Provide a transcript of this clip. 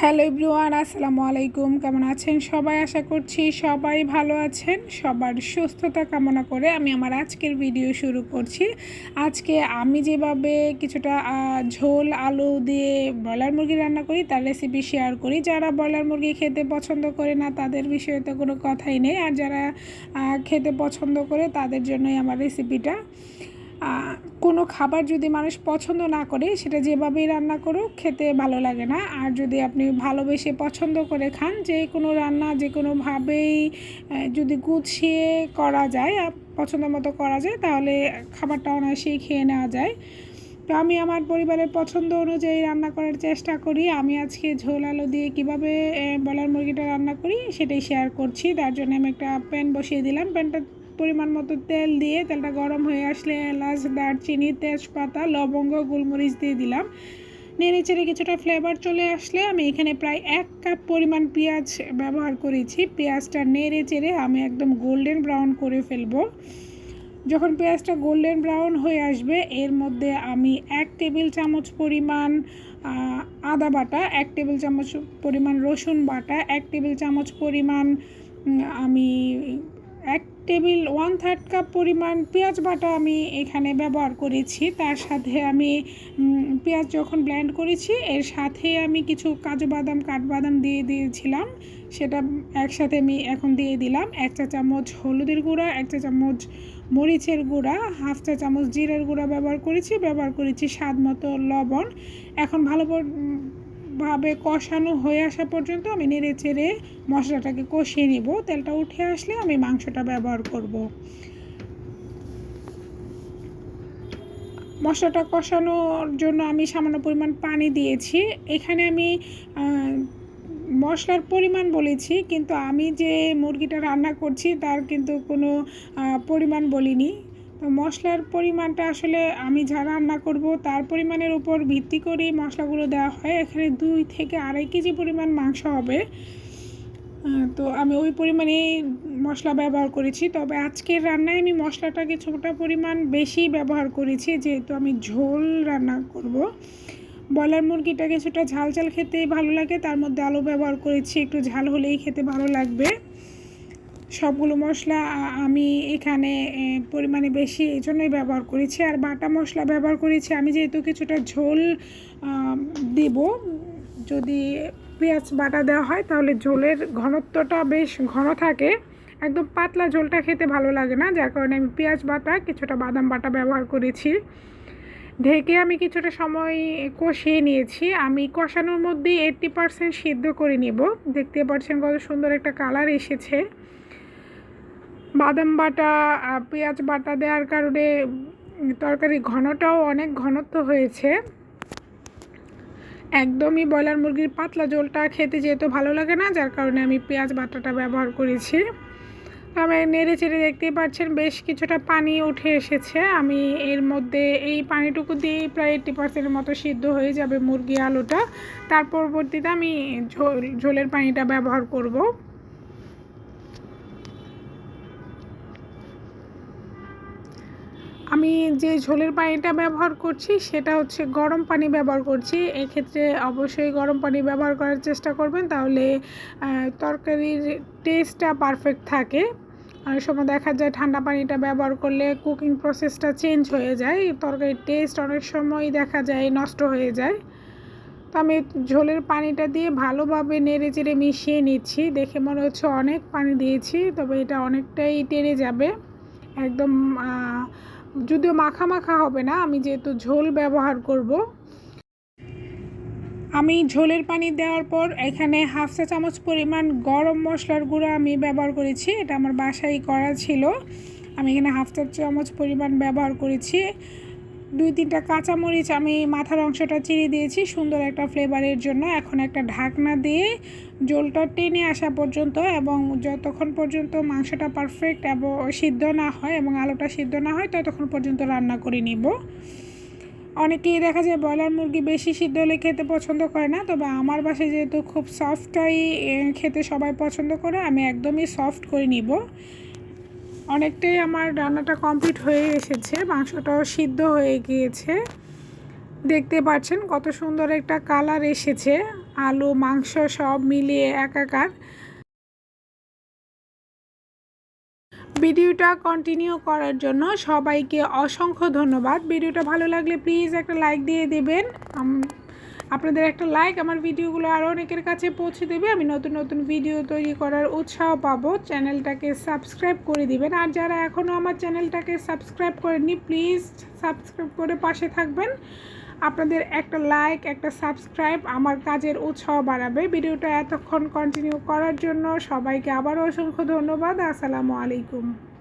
Hello everyone, আসসালামু আলাইকুম। কেমন আছেন সবাই? আশা করছি সবাই ভালো আছেন। সবার সুস্থতা কামনা করে আমি আমার আজকের ভিডিও শুরু করছি। আজকে আমি যেভাবে কিছুটা ঝোল, আলু দিয়ে ব্রয়লার মুরগি রান্না করি, তার রেসিপি শেয়ার করি। যারা ব্রয়লার মুরগি খেতে পছন্দ করে না, তাদের বিষয়ে তো কোনো কথাই নেই। আর যারা খেতে পছন্দ করে, তাদের জন্যই আমার রেসিপিটা কোনো খাবার যদি মানুষ পছন্দ না করে, সেটা যেভাবেই রান্না করুক, খেতে ভালো লাগে না। আর যদি আপনি ভালোবেসে পছন্দ করে খান, যে কোনো রান্না, যে কোনোভাবেই যদি গুছিয়ে করা যায় পছন্দ মতো করা যায়, তাহলে খাবারটা অনায়াসেই খেয়ে নেওয়া যায়। তো আমি আমার পরিবারের পছন্দ অনুযায়ী রান্না করার চেষ্টা করি। আমি আজকে ঝোল আলু দিয়ে কীভাবে বলার মুরগিটা রান্না করি, সেটাই শেয়ার করছি। তার জন্য আমি একটা প্যান বসিয়ে দিলাম। প্যানটা পরিমাণ মতো তেল দিয়ে তেলটা গরম হয়ে আসলে এলাচ, দারচিনি, তেজপাতা, লবঙ্গ, গোলমরিচ দিয়ে দিলাম। নেড়ে চেড়ে কিছুটা ফ্লেভার চলে আসলে আমি এখানে প্রায় এক কাপ পরিমাণ পেঁয়াজ ব্যবহার করেছি। পেঁয়াজটা নেড়ে চেড়ে আমি একদম গোল্ডেন ব্রাউন করে ফেলব। যখন পেঁয়াজটা গোল্ডেন ব্রাউন হয়ে আসবে, এর মধ্যে আমি এক টেবিল চামচ পরিমাণ আদা বাটা, এক টেবিল চামচ পরিমাণ রসুন বাটা, এক টেবিল চামচ পরিমাণ আমি এক টেবিল ওয়ান থার্ড কাপ পরিমাণ পেঁয়াজ বাটা আমি এখানে ব্যবহার করেছি। তার সাথে আমি পেঁয়াজ যখন ব্লেন্ড করেছি, এর সাথে আমি কিছু কাজু বাদাম, কাঠবাদাম দিয়ে দিয়েছিলাম। সেটা একসাথে আমি এখন দিয়ে দিলাম। এক চা চামচ হলুদের গুঁড়া, এক চা চামচ মরিচের গুঁড়া, হাফ চা চামচ জিরের গুঁড়া ব্যবহার করেছি। ব্যবহার করেছি স্বাদ মতো লবণ। এখন ভালো ভাবে কষানো হয়ে আসা পর্যন্ত আমি নেড়ে চেড়ে মশলাটাকে কষিয়ে নিব। তেলটা উঠে আসলে আমি মাংসটা ব্যবহার করব। মশলাটা কষানোর জন্য আমি সামান্য পরিমাণ পানি দিয়েছি। এখানে আমি মশলার পরিমাণ বলেছি, কিন্তু আমি যে মুরগিটা রান্না করছি তার কিন্তু কোনো পরিমাণ বলিনি। তো মশলার পরিমাণটা আসলে আমি যা রান্না করব, তার পরিমাণের উপর ভিত্তি করেই মশলাগুলো দেওয়া হয়। এখানে দুই থেকে আড়াই কেজি পরিমাণ মাংস হবে। তো আমি ওই পরিমাণে মশলা ব্যবহার করেছি। তবে আজকের রান্নায় আমি মশলাটা কিছুটা পরিমাণ বেশি ব্যবহার করেছি, যেহেতু আমি ঝোল রান্না করব। ব্রয়লার মুরগিটা কিছুটা ঝাল ঝাল খেতে ভালো লাগে, তার মধ্যে আলু ব্যবহার করেছি, একটু ঝাল হলেই খেতে ভালো লাগবে। সবগুলো মশলা আমি এখানে পরিমাণে বেশি এই জন্যই ব্যবহার করেছি। আর বাটা মশলা ব্যবহার করেছি। আমি যেহেতু কিছুটা ঝোল দেব, যদি পেঁয়াজ বাটা দেওয়া হয়, তাহলে ঝোলের ঘনত্বটা বেশ ঘন থাকে। একদম পাতলা ঝোলটা খেতে ভালো লাগে না, যার কারণে আমি পেঁয়াজ বাটা, কিছুটা বাদাম বাটা ব্যবহার করেছি। ঢেকে আমি কিছুটা সময় কষিয়ে নিয়েছি। আমি কষানোর মধ্যে এইট্টি পারসেন্ট সিদ্ধ করে নেব। দেখতে পাচ্ছেন কত সুন্দর একটা কালার এসেছে। বাদাম বাটা পেঁয়াজ বাটা দেওয়ার কারণে তরকারি ঘনটাও অনেক ঘনত্ব হয়েছে। একদমই ব্রয়লার মুরগির পাতলা ঝোলটা খেতে যেহেতু ভালো লাগে না, যার কারণে আমি পেঁয়াজ বাটাটা ব্যবহার করেছি। আমি নেড়ে চেড়ে দেখতেই পাচ্ছেন, বেশ কিছুটা পানি উঠে এসেছে। আমি এর মধ্যে এই পানিটুকু দিয়েই প্রায় এইট্টি পার্সেন্টের মতো সিদ্ধ হয়ে যাবে মুরগি আলুটা। তার পরবর্তীতে আমি ঝোল, ঝোলের পানিটা ব্যবহার করব। আমি যে ঝোলের পানিটা ব্যবহার করছি, সেটা হচ্ছে গরম পানি ব্যবহার করছি। এক্ষেত্রে অবশ্যই গরম পানি ব্যবহার করার চেষ্টা করবেন, তাহলে তরকারির টেস্টটা পারফেক্ট থাকে। অনেক সময় দেখা যায় ঠান্ডা পানিটা ব্যবহার করলে কুকিং প্রসেসটা চেঞ্জ হয়ে যায়, তরকারির টেস্ট অনেক সময় দেখা যায় নষ্ট হয়ে যায়। তো আমি ঝোলের পানিটা দিয়ে ভালোভাবে নেড়ে চেড়ে মিশিয়ে নিচ্ছি, দেখে মনে হচ্ছে অনেক পানি দিয়েছি, তবে এটা অনেকটাই টেনে যাবে। একদম যদিও মাখা মাখা হবে না, আমি যেহেতু ঝোল ব্যবহার করব। আমি ঝোলের পানি দেওয়ার পর এখানে হাফ চা চামচ পরিমাণ গরম মশলার গুঁড়ো আমি ব্যবহার করেছি, এটা আমার বাসায় করা ছিল। আমি এখানে হাফ চা চামচ পরিমাণ ব্যবহার করেছি। দুই তিনটা কাঁচামরিচ আমি মাথার অংশটা চিড়ে দিয়েছি, সুন্দর একটা ফ্লেভারের জন্য। এখন একটা ঢাকনা দিয়ে জলটা টেনে আসা পর্যন্ত এবং যতক্ষণ পর্যন্ত মাংসটা পারফেক্ট এবং সিদ্ধ না হয় এবং আলুটা সিদ্ধ না হয়, ততক্ষণ পর্যন্ত রান্না করে নিব। অনেকেই দেখা যায় ব্রয়লার মুরগি বেশি সিদ্ধ হলে খেতে পছন্দ করে না, তবে আমার বাসায় যেহেতু খুব সফটটাই খেতে সবাই পছন্দ করে, আমি একদমই সফট করে নিব। অনেকটাই আমার রান্নাটা কমপ্লিট হয়ে এসেছে, মাংসটাও সিদ্ধ হয়ে গিয়েছে। দেখতে পাচ্ছেন কত সুন্দর একটা কালার এসেছে, আলু, মাংস সব মিলিয়ে একাকার। ভিডিওটা কন্টিনিউ করার জন্য সবাইকে অসংখ্য ধন্যবাদ। ভিডিওটা ভালো লাগলে প্লিজ একটা লাইক দিয়ে দেবেন। আপনাদের একটা লাইক আমার ভিডিওগুলো আরও অনেকের কাছে পৌঁছে দেবে। আমি নতুন নতুন ভিডিও তৈরি করার উৎসাহ পাবো। চ্যানেলটাকে সাবস্ক্রাইব করে দিবেন। আর যারা এখনও আমার চ্যানেলটাকে সাবস্ক্রাইব করেননি প্লিজ সাবস্ক্রাইব করে পাশে থাকবেন। আপনাদের একটা লাইক একটা সাবস্ক্রাইব আমার কাজের উৎসাহ বাড়াবে। ভিডিওটা এতক্ষণ কন্টিনিউ করার জন্য সবাইকে আবারও অসংখ্য ধন্যবাদ। আসসালামু আলাইকুম।